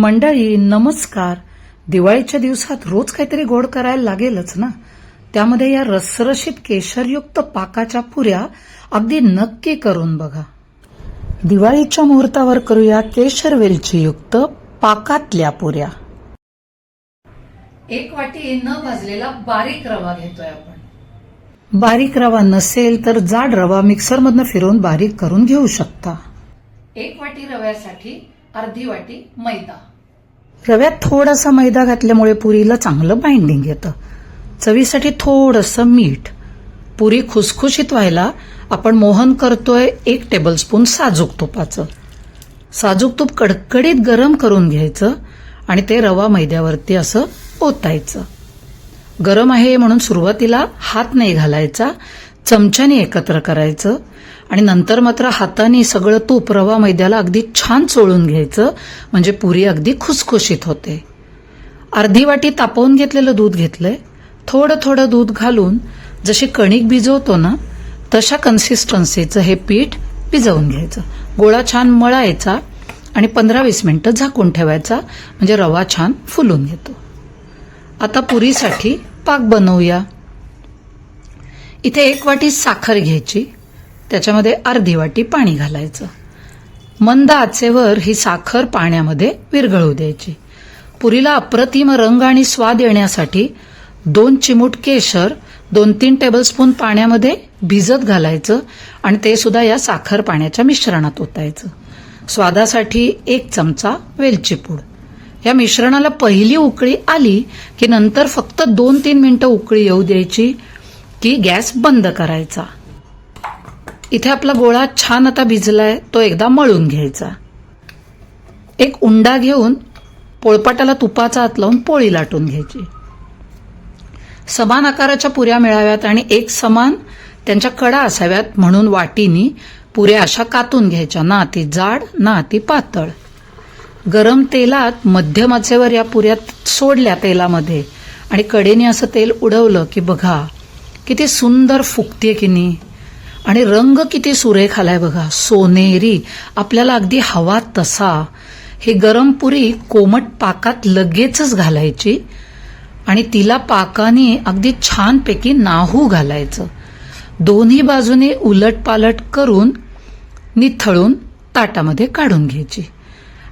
मंडळी नमस्कार. दिवाळीच्या दिवसात रोज काहीतरी गोड करायला लागेलच ना? त्यामध्ये या रसरशीत केशरयुक्त पाकाच्या पुऱ्या अगदी नक्की करून बघा. दिवाळीच्या मुहूर्तावर करूया केशर वेलची युक्त पाकातल्या पुऱ्या. एक वाटी न भाजलेला बारीक रवा घेतोय आपण. बारीक रवा नसेल तर जाड रवा मिक्सरमधनं फिरवून बारीक करून घेऊ शकता. एक वाटी रव्यासाठी अर्धी वाटी मैदा. रव्यात थोडासा मैदा घातल्यामुळे पुरीला चांगलं बाइंडिंग येतं. चवीसाठी थोडंसं मीठ. पुरी खुसखुशीत व्हायला आपण मोहन करतोय एक टेबलस्पून साजूक तुपाचं. साजूक तूप कडकडीत गरम करून घ्यायचं आणि ते रवा मैद्यावरती असं ओतायचं. गरम आहे म्हणून सुरुवातीला हात नाही घालायचा चमच्याने एकत्र करायचं आणि नंतर मात्र हाताने सगळं तूप रवा मैद्याला अगदी छान चोळून घ्यायचं म्हणजे पुरी अगदी खुसखुशीत होते. अर्धी वाटी तापवून घेतलेलं दूध घेतलंय. थोडं थोडं दूध घालून जशी कणिक भिजवतो ना तशा कन्सिस्टन्सीचं हे पीठ भिजवून घ्यायचं. गोळा छान मळायचा आणि पंधरा वीस मिनटं झाकून ठेवायचा म्हणजे रवा छान फुलून येतो आता पुरीसाठी पाक बनवूया. इथे एक वाटी साखर घ्यायची त्याच्यामध्ये अर्धी वाटी पाणी घालायचं. मंद आचेवर ही साखर पाण्यामध्ये विरघळू द्यायची. पुरीला अप्रतिम रंग आणि स्वाद येण्यासाठी दोन चिमूट केशर दोन तीन टेबलस्पून पाण्यामध्ये भिजत घालायचं आणि ते सुद्धा या साखर पाण्याच्या मिश्रणात ओतायचं. स्वादासाठी एक चमचा वेलची पूड. या मिश्रणाला पहिली उकळी आली की नंतर फक्त दोन तीन मिनिटं उकळी येऊ द्यायची की गॅस बंद करायचा. इथे आपला गोळा छान आता भिजलाय तो एकदा मळून घ्यायचा. एक उंडा घेऊन पोळपाटाला तुपाचा हात लावून पोळी लाटून घ्यायची. समान आकाराच्या पुऱ्या मिळाव्यात आणि एक समान त्यांच्या कडा असाव्यात म्हणून वाटीनी पुऱ्या अशा कातून घ्यायच्या ना ती जाड ना ती पातळ. गरम तेलात मध्यमाचेवर या पुऱ्यात सोडल्या तेलामध्ये आणि कडेने असं तेल उडवलं की बघा किती सुंदर फुगते की नाही आणि रंग किती सुरेख आलाय बघा. सोनेरी आपल्याला अगदी हवा तसा. हे गरम पुरी कोमट पाकात लगेचच घालायची. आणि तिला पाकाने अगदी छानपैकी नाहू घालायचं. दोन्ही बाजूने उलटपालट करून निथळून ताटामध्ये काढून घ्यायची.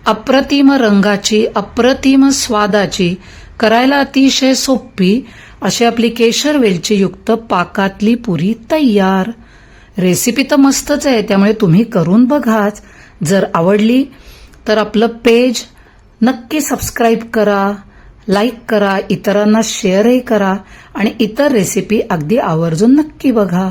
अप्रतिम रंगाची अप्रतिम स्वादाची करायला अतिशय सोपी अशी आपली केशर वेलची युक्त पाकातली पुरी तयार. रेसिपी तर मस्तच आहे त्यामुळे तुम्ही करून बघाच. जर आवडली तर आपलं पेज नक्की सबस्क्राईब करा लाईक करा इतरांना शेअरही करा आणि इतर रेसिपी अगदी आवर्जून नक्की बघा.